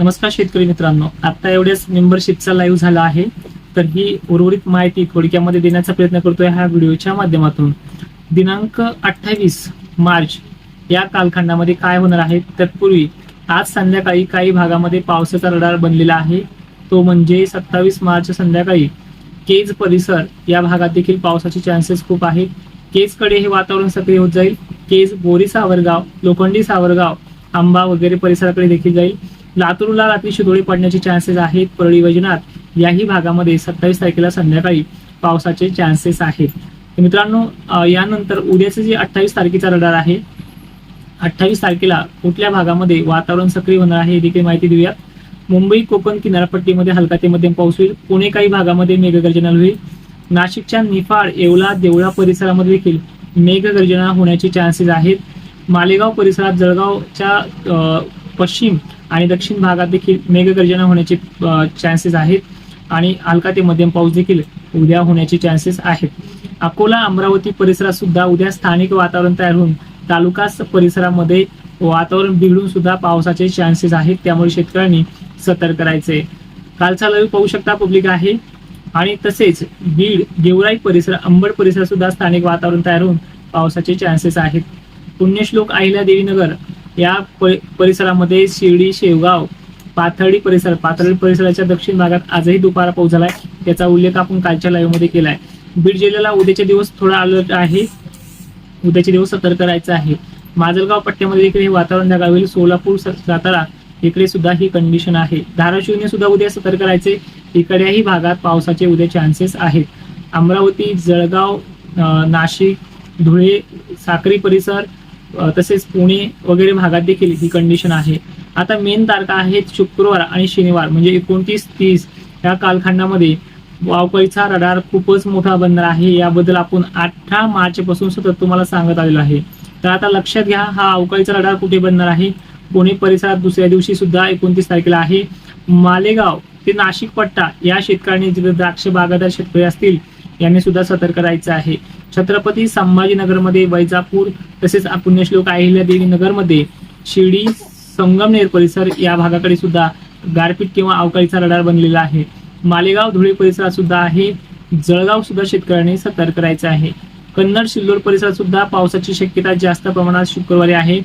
नमस्कार शेतकरी मित्रांनो. आता एवढ्याच मेंबरशिपचा लाईव्ह झाला आहे. तर ही उर्वरित माहिती थोडक्यामध्ये देण्याचा प्रयत्न करतोय ह्या व्हिडिओच्या माध्यमातून. दिनांक अठ्ठावीस मार्च या कालखंडामध्ये काय होणार आहे? तत्पूर्वी आज संध्याकाळी काही भागामध्ये पावसाचा रडार बनलेला आहे. तो म्हणजे सत्तावीस मार्च संध्याकाळी केज परिसर या भागात देखील पावसाचे चान्सेस खूप आहेत. केजकडे हे वातावरण सक्रिय होत जाईल. केज बोरी सावरगाव लोखंडी सावरगाव आंबा वगैरे परिसराकडे देखील जाईल. लातूरला रात्री शिदोळी पडण्याचे चान्सेस आहेत. परळी वैजनाथ याही भागामध्ये सत्तावीस तारखेला संध्याकाळी पावसाचे चान्सेस आहेत. मित्रांनो यानंतर उद्याचे जे अठ्ठावीस तारखेचा रडार आहे अठ्ठावीस तारखेला कुठल्या भागामध्ये वातावरण सक्रिय होणार आहे हे देखील माहिती देऊयात. मुंबई कोकण किनारपट्टीमध्ये हलका ते मध्यम पाऊस होईल. पुणे काही भागामध्ये मेघगर्जना होईल. नाशिकच्या निफाड येवला देवळा परिसरामध्ये देखील मेघगर्जना होण्याचे चान्सेस आहेत. मालेगाव परिसरात जळगावच्या पश्चिम आणि दक्षिण भागात देखील मेघगर्जना होण्याचे चान्सेस आहेत. आणि हलका ते मध्यम पाऊस देखील उद्या होण्याचे चान्सेस आहेत. अकोला अमरावती परिसरात सुद्धा उद्या स्थानिक वातावरण तयार होऊन तालुका परिसरामध्ये वातावरण बिघडून सुद्धा पावसाचे चान्सेस आहेत. त्यामुळे शेतकऱ्यांनी सतर्क करायचे कालचा लवी पाहू शकता पब्लिक आहे. आणि तसेच बीड गेवराई परिसर अंबड परिसरात सुद्धा स्थानिक वातावरण तयार होऊन पावसाचे चान्सेस आहेत. पुण्यश्लोक अहिल्या देवीनगर या परिसरामध्ये शिर्डी शेवगाव पाथर्डी परिसर पाथर्डी परिसराच्या दक्षिण भागात आजही दुपारा पाऊस झालाय. त्याचा उल्लेख आपण कालच्या लाईव्हमध्ये केलाय. बीड जिल्ह्याला उद्याचे दिवस थोडा अलर्ट आहे. उद्याचे दिवस सतर्क राहायचं आहे. माजलगाव पट्ट्यामध्ये देखील हे वातावरण ढगाळ सोलापूर स- सातारा इकडे सुद्धा ही कंडिशन आहे. धाराशिवने सुद्धा उद्या सतर्क राहायचे. इकडेही भागात पावसाचे उद्या चान्सेस आहेत. अमरावती जळगाव नाशिक धुळे साक्री परिसर तसेच पुणे वगैरे भागात देखील ही कंडिशन आहे. आता मेन तारखा आहेत शुक्रवार आणि शनिवार म्हणजे एकोणतीस तीस या कालखंडामध्ये वावकळीचा रडार खूपच मोठा बनणार आहे. याबद्दल आपण अठरा मार्च पासून सतत तुम्हाला सांगत आलेलो आहे. तर आता लक्षात घ्या हा अवकाळीचा रडार कुठे बनणार आहे? पुणे परिसरात दुसऱ्या दिवशी सुद्धा एकोणतीस तारखेला आहे. मालेगाव ते नाशिक पट्टा या शेतकऱ्यांनी जिथे द्राक्ष बागायतदार शेतकरी असतील यांनी सुद्धा सतर्क राहायचं आहे. छत्रपती संभाजीनगरमध्ये वैजापूर तसेच पुण्यश्लोक अहिल्या देवी नगरमध्ये शिर्डी संगमनेर परिसर या भागाकडे सुद्धा गारपीट किंवा अवकाळीचा रडार बनलेला आहे. मालेगाव धुळे परिसरात सुद्धा आहे. जळगाव सुद्धा शेतकऱ्यांनी सतर्क करायचं आहे. कन्नड सिल्लोड परिसरात सुद्धा पावसाची शक्यता जास्त प्रमाणात शुक्रवारी आहे.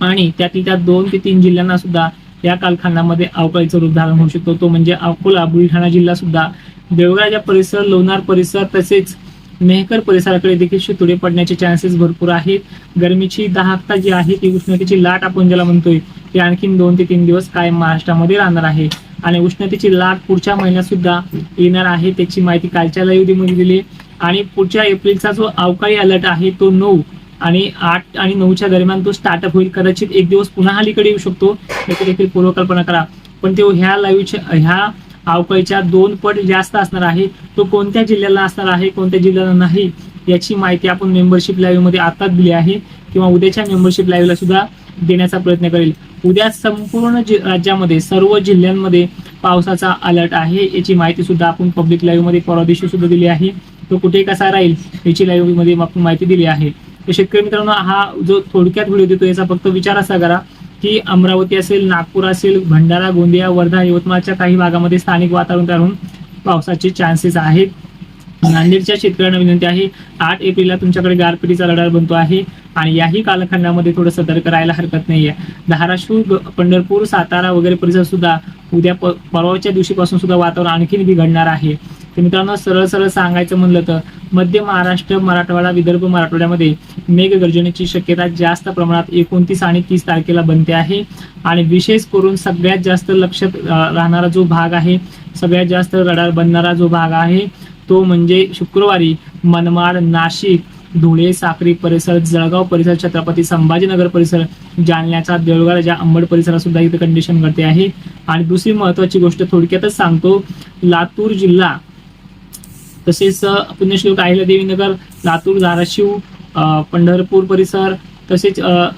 आणि त्यातील त्या दोन ते तीन जिल्ह्यांना सुद्धा या कालखंडामध्ये अवकाळीचं रूप धारण होऊ शकतो. तो म्हणजे अकोला बुलढाणा जिल्हा सुद्धा. देवगडाच्या परिसर लोणार परिसर तसेच मेहकर परिसराकडे देखील शितोडे पडण्याचे चान्सेस भरपूर आहेत. गरमीची दहाकता जी आहे ती उष्णतेची लाट आपण ज्याला म्हणतोय ती आणखीन दोन ते तीन दिवस कायम महाराष्ट्रामध्ये राहणार आहे. आणि उष्णतेची लाट पुढच्या महिन्यात सुद्धा येणार आहे त्याची माहिती कालच्या लाईव्ह दिली आणि पुढच्या एप्रिलचा जो अवकाळी अलर्ट आहे तो नऊ आणि आठ आणि नऊच्या दरम्यान तो स्टार्टअप होईल. कदाचित एक दिवस पुन्हा अलीकडे येऊ शकतो. याची देखील पूर्वकल्पना करा. पण तो ह्या लाईव्हच्या ह्या अवकाळीच्या दोन पट जास्त असणार आहे तो कोणत्या जिल्ह्याला असणार आहे कोणत्या जिल्ह्याला नाही याची माहिती आपण मेंबरशिप लाईव्हमध्ये आताच दिली आहे. किंवा उद्याच्या मेंबरशिप लाईव्हला सुद्धा देण्याचा प्रयत्न करेल. उद्या संपूर्ण जि- राज्यामध्ये सर्व जिल्ह्यांमध्ये पावसाचा अलर्ट आहे याची माहिती सुद्धा आपण पब्लिक लाईव्हमध्ये परवा दिवशी सुद्धा दिली आहे. तो कुठे कसा राहील याची लाईव्हमध्ये आपण माहिती दिली आहे. तर शेतकरी मित्रांनो हा जो थोडक्यात व्हिडिओ देतो याचा फक्त विचार असा करा की अमरावती असेल नागपूर असेल भंडारा गोंदिया वर्धा यवतमाळच्या काही भागामध्ये स्थानिक वातावरण तयार होऊन पावसाचे चान्सेस आहेत. नांदेडच्या शेतकऱ्यांना विनंती आहे आठ एप्रिलला तुमच्याकडे गारपिटीचा लढा बनतो आहे आणि याही कालखंडामध्ये थोडं सतर्क राहायला हरकत नाहीये. धाराशिव पंढरपूर सातारा वगैरे परिसर सुद्धा उद्या परवाच्या दिवशीपासून सुद्धा वातावरण आणखीन बिघडणार आहे. तर मित्रांनो सरळ सरळ सांगायचं म्हणलं तर मध्य महाराष्ट्र मराठवाडा विदर्भ मराठवाड्यामध्ये मेघगर्जनेची शक्यता जास्त प्रमाणात एकोणतीस आणि तीस तारखेला बनते आहे. आणि विशेष करून सगळ्यात जास्त लक्षात राहणारा जो भाग आहे सगळ्यात जास्त रडार बनणारा जो भाग आहे तो म्हणजे शुक्रवारी मनमाड नाशिक धुळे साक्री परिसर जळगाव परिसर छत्रपती संभाजीनगर परिसर जालन्याचा देऊळगाव ज्या अंबड परिसरात सुद्धा इथे कंडिशन घडते आहे. आणि दुसरी महत्वाची गोष्ट थोडक्यातच सांगतो लातूर जिल्हा तसेच पुण्यश्लोक अहिल्यादेवी लातूर धाराशिव पंढरपूर परिसर तसेच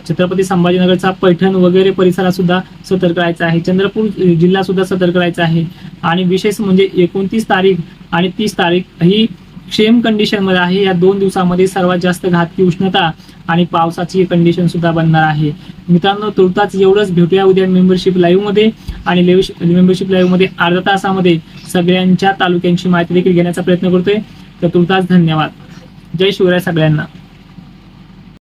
छत्रपती संभाजीनगरचा पैठण वगैरे परिसरात सुद्धा सतर्क राहायचा आहे. चंद्रपूर जिल्हा सुद्धा सतर्क राहायचा आहे. आणि विशेष म्हणजे एकोणतीस तारीख आणि तीस तारीख ही सेम कंडिशनमध्ये आहे. या दोन दिवसामध्ये सर्वात जास्त घातकी उष्णता आणि पावसाची कंडिशन सुद्धा बनणार आहे. मित्रांनो तुर्ताच एवढंच भेटूया उद्या मेंबरशिप लाईव्हमध्ये. आणि मेंबरशिप लाईव्हमध्ये अर्धा तासामध्ये सगळ्यांच्या तालुक्यांची माहिती देखील घेण्याचा प्रयत्न करतोय. तर तुर्तास धन्यवाद. जय शिवराय सगळ्यांना.